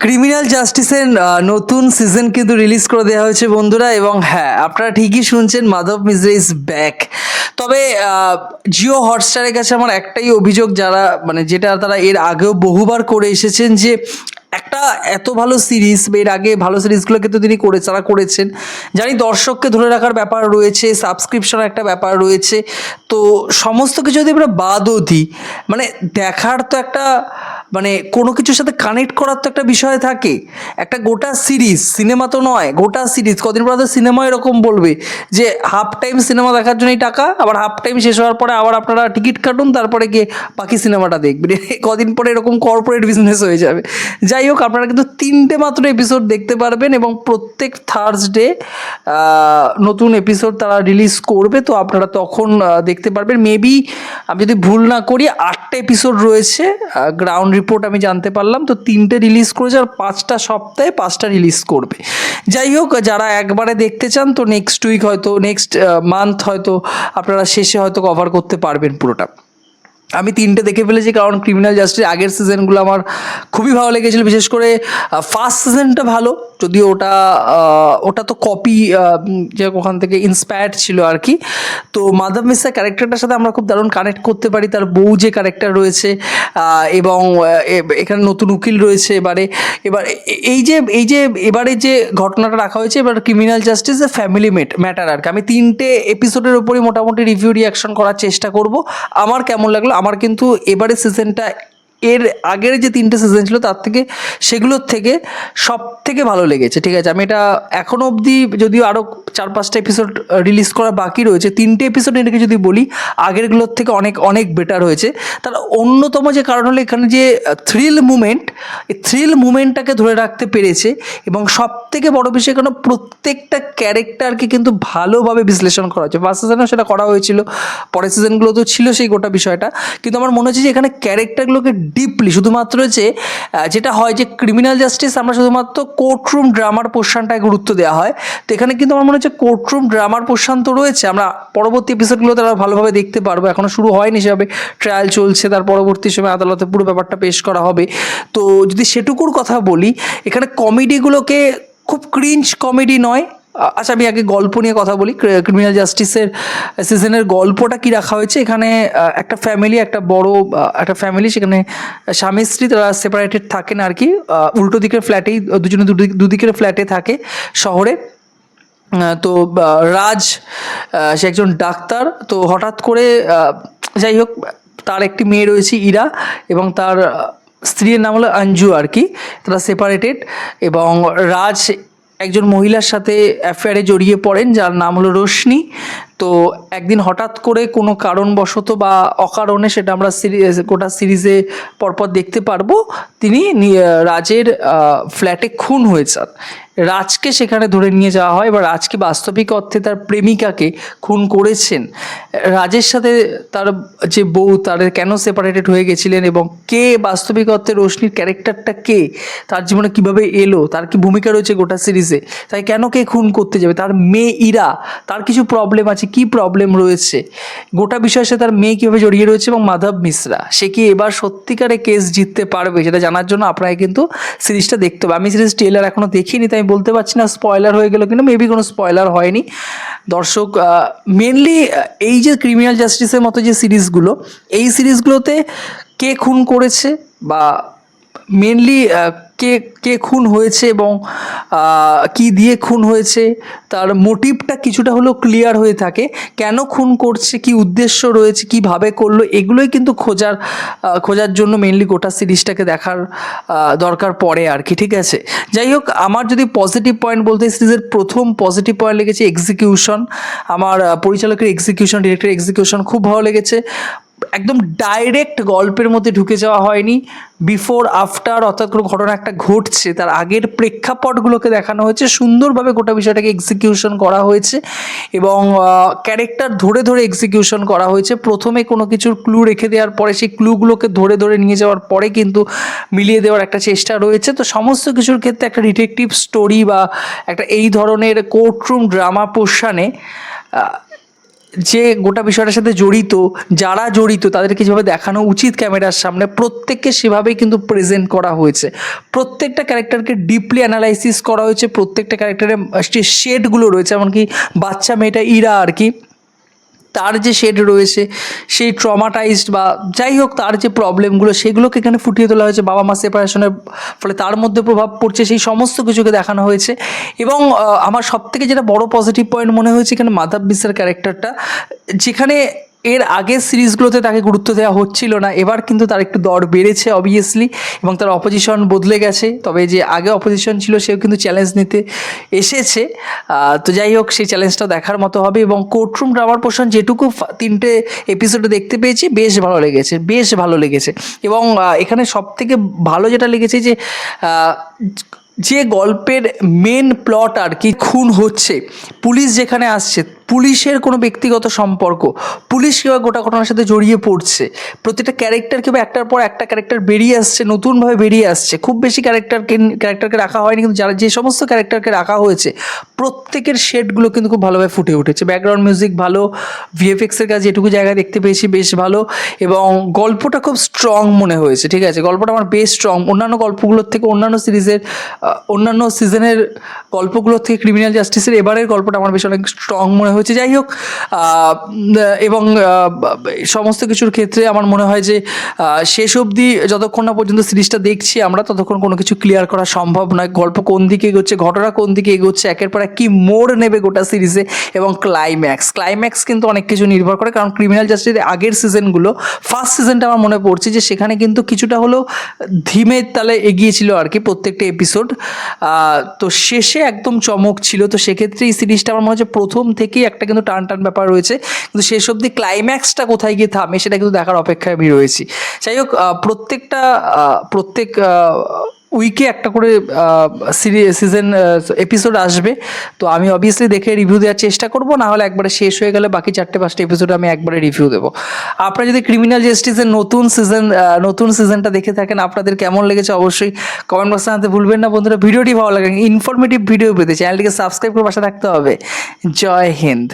Criminal জাস্টিসের নতুন season কিন্তু রিলিজ করে দেওয়া হয়েছে বন্ধুরা এবং হ্যাঁ আপনারা ঠিকই শুনছেন, মাধব মিশ্রা ইজ ব্যাক তবে জিও হটস্টারের কাছে আমার একটাই অভিযোগ যারা মানে যেটা তারা এর আগেও বহুবার করে এসেছেন যে একটা এত ভালো সিরিজ এর আগে ভালো সিরিজগুলোকে তো তিনি করে, তারা করেছেন। জানি দর্শককে ধরে রাখার ব্যাপার রয়েছে সাবস্ক্রিপশন একটা ব্যাপার রয়েছে। তো সমস্ত কিছু যদি আমরা বাদও দিই মানে দেখার তো একটা মানে কোনো কিছুর সাথে কানেক্ট করার তো একটা বিষয় থাকে। একটা গোটা সিরিজ সিনেমা তো নয়, গোটা সিরিজ কদিন পর সিনেমা এরকম বলবে যে হাফ টাইম সিনেমা দেখার জন্যই টাকা, আবার হাফ টাইম শেষ হওয়ার পরে আবার আপনারা টিকিট কাটুন, তারপরে গিয়ে বাকি সিনেমাটা দেখবেন। কদিন পরে এরকম কর্পোরেট বিজনেস হয়ে যাবে। যাই হোক, আপনারা কিন্তু তিনটে মাত্র এপিসোড দেখতে পারবেন এবং প্রত্যেক থার্সডে নতুন এপিসোড তারা রিলিজ করবে, তো আপনারা তখন দেখতে পারবেন। মেবি আমি যদি ভুল না করি, আটটা এপিসোড রয়েছে গ্রাউন্ড রিপোর্ট আমি জানতে পারলাম, তো তিনটে রিলিজ করেছে আর পাঁচটা সপ্তাহে পাঁচটা রিলিজ করবে। যাই হোক, যারা একবারে দেখতে চান, তো নেক্সট উইক হয়তো নেক্সট মান্থ হয়তো আপনারা শেষে হয়তো কভার করতে পারবেন পুরোটা। আমি তিনটে দেখে ফেলেছি, কারণ ক্রিমিনাল জাস্টিস আগের সিজনগুলো আমার খুবই ভালো লেগেছিল, বিশেষ করে ফার্স্ট সিজনটা ভালো, যদিও ওটা ওটা তো কপি যে ওখান থেকে ইন্সপায়ার্ড ছিল আর কি। তো মাধব মিশ্রা ক্যারেক্টারটার সাথে আমরা খুব দারুণ কানেক্ট করতে পারি, তার বউ যে ক্যারেক্টার রয়েছে এবং এখানে নতুন উকিল রয়েছে, এবারে, এবার এই যে এই যে, এবারে যে ঘটনাটা রাখা হয়েছে, এবার criminal justice a family mate matter আর কি। আমি তিনটে এপিসোডের উপরই মোটামুটি রিভিউ রিয়াকশন করার চেষ্টা করব, আমার কেমন লাগল আমার কিন্তু এবারে সিজনটা এর আগের যে তিনটে সিজন ছিল, তার থেকে সেগুলোর থেকে সব থেকে ভালো লেগেছে, ঠিক আছে? আমি এটা এখনও অবধি যদিও আরও চার পাঁচটা এপিসোড রিলিজ করা বাকি রয়েছে, তিনটে এপিসোড এটাকে যদি বলি, আগেরগুলোর থেকে অনেক অনেক বেটার হয়েছে। তার অন্যতম যে কারণ হলো এখানে যে থ্রিল মুমেন্ট এই থ্রিল মুমেন্টটাকে ধরে রাখতে পেরেছে এবং সব থেকে বড় বিষয় কেন প্রত্যেকটা ক্যারেক্টারকে কিন্তু ভালোভাবে বিশ্লেষণ করা হয়েছে। ফার্স্ট সিজনেও সেটা করা হয়েছিল, পরের সিজনগুলোতেও ছিল সেই গোটা বিষয়টা, কিন্তু আমার মনে হচ্ছে যে এখানে ক্যারেক্টারগুলোকে ডিপলি শুধুমাত্র যে যেটা হয় যে ক্রিমিনাল জাস্টিস আমরা শুধুমাত্র কোর্টরুম ড্রামার পোর্শনটায় গুরুত্ব দেওয়া হয়। তো এখানে কিন্তু আমার মনে হচ্ছে কোর্টরুম ড্রামার পোর্শন তো রয়েছে। আমরা পরবর্তী এপিসোডগুলোতে আমরা ভালোভাবে দেখতে পারব। এখনও শুরু হয়নি সেভাবে। ট্রায়াল চলছে, তার পরবর্তী সময় আদালতে পুরো ব্যাপারটা পেশ করা হবে। তো যদি সেটুকুর কথা বলি, এখানে কমেডিগুলোকে খুব ক্রিঞ্চ কমেডি নয় আচ্ছা আমি আগে গল্প নিয়ে কথা বলি। ক্রিমিনাল জাস্টিসের সিজনের গল্পটা কি রাখা হয়েছে? এখানে একটা ফ্যামিলি একটা বড় একটা ফ্যামিলি সেখানে স্বামী, স্ত্রী তারা সেপারেটেড থাকেন আর কি। উল্টো দিকের ফ্ল্যাটেই দুজনে দুদিক- দুদিকের ফ্ল্যাটে থাকে শহরে। তো রাজ সে একজন ডাক্তার। তো হঠাৎ করে যাই হোক, তার একটি মেয়ে রয়েছে, ইরা, এবং তার স্ত্রীর নাম হলো আঞ্জু আর কি। তারা সেপারেটেড এবং রাজ একজন মহিলার সাথে অ্যাফেয়ারে জড়িয়ে পড়েন যার নাম হলো রোশনি। তো একদিন হঠাৎ করে কোনো কারণবশত বা অকারণে সেটা আমরা সিরিজ, গোটা সিরিজে পরপর দেখতে পারব, তিনি রাজের ফ্ল্যাটে খুন হয়ে যান। রাজকে সেখানে ধরে নিয়ে যাওয়া হয় বা রাজকে বাস্তবিক অর্থে তার প্রেমিকাকে খুন করেছেন? রাজের সাথে তার যে বউ তাদের কেন সেপারেটেড হয়ে গেছিলেন এবং কে বাস্তবিক অর্থে রোশনির ক্যারেক্টারটা কে? তার জীবনে কীভাবে এলো? তার কি ভূমিকা রয়েছে গোটা সিরিজে? তাই কেন কে খুন করতে যাবে? তার মেয়ে ইরা, তার কিছু প্রবলেম আছে কি প্রবলেম রয়েছে? গোটা বিষয়ের সাথে তার মেয়ে কীভাবে জড়িয়ে রয়েছে এবং মাধব মিশ্রা, সে কি এবার সত্যিকারে কেস জিততে পারবে? সেটা জানার জন্য আপনাকে কিন্তু সিরিজটা দেখতে হবে। আমি সিরিজ ট্রেলার এখনও দেখিনি, তাই বলতে পারছি না স্পয়লার হয়ে গেল কিন্তু মেবি কোনো স্পয়লার হয়নি। দর্শক মেনলি এই যে ক্রিমিনাল জাস্টিসের মতো যে সিরিজগুলো, এই সিরিজগুলোতে কে খুন করেছে বা মেনলি কে কে খুন হয়েছে এবং কি দিয়ে খুন হয়েছে, তার মোটিভটা কিছুটা হলেও ক্লিয়ার হয়ে থাকে। কেন খুন করছে, কি উদ্দেশ্য রয়েছে, কীভাবে করল, এগুলোই কিন্তু খোঁজার খোঁজার জন্য মেনলি গোটা সিরিজটাকে দেখার দরকার পড়ে আর কি, ঠিক আছে? যাই হোক, আমার যদি পজিটিভ পয়েন্ট বলতে সিরিজের প্রথম পজিটিভ পয়েন্ট লেগেছে এক্সিকিউশন আমার পরিচালকের এক্সিকিউশন ডিরেক্টর এক্সিকিউশন খুব ভালো লেগেছে। একদম ডাইরেক্ট গল্পের মধ্যে ঢুকে যাওয়া হয়নি। বিফোর আফটার অর্থাৎ কোনো ঘটনা একটা ঘটছে, তার আগের প্রেক্ষাপটগুলোকে দেখানো হয়েছে, সুন্দরভাবে গোটা বিষয়টাকে এক্সিকিউশন করা হয়েছে এবং ক্যারেক্টার ধরে ধরে এক্সিকিউশন করা হয়েছে। প্রথমে কোনো কিছুর ক্লু রেখে দেওয়ার পরে সেই ক্লুগুলোকে ধরে ধরে নিয়ে যাওয়ার পরে কিন্তু মিলিয়ে দেওয়ার একটা চেষ্টা রয়েছে। তো সমস্ত কিছুর ক্ষেত্রে একটা ডিটেকটিভ স্টোরি বা একটা এই ধরনের কোর্টরুম ড্রামা পোর্শানে যে গোটা বিষয়টার সাথে জড়িত, যারা জড়িত, তাদেরকে যেভাবে দেখানো উচিত ক্যামেরার সামনে, প্রত্যেককে সেভাবেই কিন্তু প্রেজেন্ট করা হয়েছে। প্রত্যেকটা ক্যারেক্টারকে ডিপলি অ্যানালাইসিস করা হয়েছে, প্রত্যেকটা ক্যারেক্টারের যে শেডগুলো রয়েছে, এমনকি বাচ্চা মেয়েটা ইরা আর কি তার যে শেড রয়েছে, সেই ট্রমাটাইজড বা যাই হোক তার যে প্রবলেমগুলো সেগুলোকে এখানে ফুটিয়ে তোলা হয়েছে। বাবা মা সেপারেশনের ফলে তার মধ্যে প্রভাব পড়ছে, সেই সমস্ত কিছুকে দেখানো হয়েছে। এবং আমার সব থেকে যেটা বড় পজিটিভ পয়েন্ট মনে হয়েছে এখানে মাধব বিশ্বের ক্যারেক্টারটা যেখানে এর আগের সিরিজগুলোতে তাকে গুরুত্ব দেওয়া হচ্ছিল না। এবার কিন্তু তার একটু দর বেড়েছে অবভিয়াসলি এবং তার অপোজিশন বদলে গেছে। তবে যে আগে অপোজিশন ছিল, সেও কিন্তু চ্যালেঞ্জ নিতে এসেছে। তো যাই হোক, সেই চ্যালেঞ্জটা দেখার মতো হবে এবং কোর্টরুম ড্রামার পোর্শন যেটুকু তিনটে এপিসোডে দেখতে পেয়েছি, বেশ ভালো লেগেছে, বেশ ভালো লেগেছে। এবং এখানে সব থেকে ভালো যেটা লেগেছে যে যে গল্পের মেন প্লট আর কি খুন হচ্ছে, পুলিশ যেখানে আসছে পুলিশের কোনো ব্যক্তিগত সম্পর্ক, পুলিশ কীভাবে গোটা ঘটনার সাথে জড়িয়ে পড়ছে। প্রতিটা ক্যারেক্টার কীভাবে একটার পর একটা ক্যারেক্টার বেরিয়ে আসছে, নতুনভাবে বেরিয়ে আসছে। খুব বেশি ক্যারেক্টারকে ক্যারেক্টারকে রাখা হয়নি, কিন্তু যারা যে সমস্ত ক্যারেক্টারকে রাখা হয়েছে, প্রত্যেকের শেডগুলো কিন্তু খুব ভালোভাবে ফুটে উঠেছে। ব্যাকগ্রাউন্ড মিউজিক ভালো ভিএফএক্সের কাছে যেটুকু জায়গা দেখতে পেয়েছি, বেশ ভালো। এবং গল্পটা খুব স্ট্রং মনে হয়েছে, ঠিক আছে? গল্পটা আমার বেশ স্ট্রং অন্যান্য গল্পগুলোর থেকে অন্যান্য সিরিজের অন্যান্য সিজনের গল্পগুলোর থেকে ক্রিমিনাল জাস্টিসের এবারের গল্পটা আমার বেশ অনেক স্ট্রং মনে হয়েছে। যাই হোক এবং সমস্ত কিছুর ক্ষেত্রে আমার মনে হয় যে শেষ অবধি যতক্ষণ না পর্যন্ত সিরিজটা দেখছি আমরা, ততক্ষণ কোনো কিছু ক্লিয়ার করা সম্ভব নয়। গল্প কোন দিকে এগোচ্ছে, ঘটনা কোন দিকে এগোচ্ছে, একের পর এক কী মোড় নেবে গোটা সিরিজে এবং ক্লাইম্যাক্স ক্লাইম্যাক্স কিন্তু অনেক কিছু নির্ভর করে, কারণ ক্রিমিনাল জাস্টিসের আগের সিজনগুলো ফার্স্ট সিজনটা আমার মনে পড়ছে যে, সেখানে কিন্তু কিছুটা হলেও ধিমের তালে এগিয়েছিল আর কি প্রত্যেকটা এপিসোড তো শেষে একদম চমক ছিল। তো সেক্ষেত্রে এই সিরিজটা আমার মনে হচ্ছে প্রথম থেকেই একটা কিন্তু টান টান ব্যাপার রয়েছে। কিন্তু শেষ অবধি ক্লাইম্যাক্সটা কোথায় গিয়ে থামে, সেটা কিন্তু দেখার অপেক্ষায় আমি রয়েছি। যাই হোক প্রত্যেকটা প্রত্যেক উইকে একটা করে সিরি সিজন এপিসোড আসবে। তো আমি অবভিয়াসলি দেখে রিভিউ দেওয়ার চেষ্টা করব, না হলে একবারে শেষ হয়ে গেলে বাকি চারটে, পাঁচটা এপিসোড আমি একবারে রিভিউ দেবো। আপনারা যদি ক্রিমিনাল জাস্টিসের নতুন সিজন নতুন সিজনটা দেখে থাকেন, আপনাদের কেমন লেগেছে অবশ্যই কমেন্ট বক্সে জানাতে ভুলবেন না বন্ধুরা। ভিডিওটি ভালো লাগে ইনফরমেটিভ ভিডিও পেতে চ্যানেলটিকে সাবস্ক্রাইব করে পাশে থাকতে হবে। জয় হিন্দ।